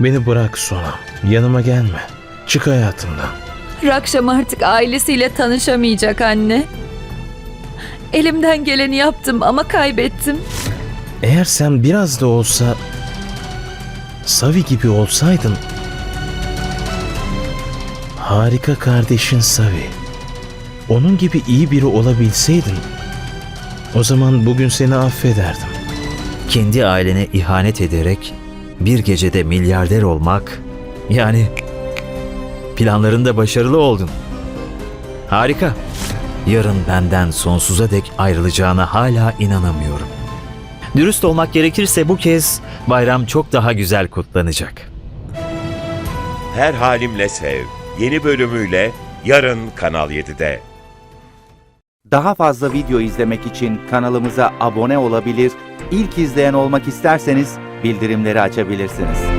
Beni bırak Sonam. Yanıma gelme. Çık hayatımdan. Rakşam artık ailesiyle tanışamayacak anne. Elimden geleni yaptım ama kaybettim. Eğer sen biraz da olsa Savi gibi olsaydın harika kardeşin Savi. Onun gibi iyi biri olabilseydin o zaman bugün seni affederdim. Kendi ailene ihanet ederek bir gecede milyarder olmak yani planlarında başarılı oldun. Harika. Yarın benden sonsuza dek ayrılacağına hala inanamıyorum. Dürüst olmak gerekirse bu kez bayram çok daha güzel kutlanacak. Her Halimle Sev yeni bölümüyle yarın Kanal 7'de. Daha fazla video izlemek için kanalımıza abone olabilir, ilk izleyen olmak isterseniz bildirimleri açabilirsiniz.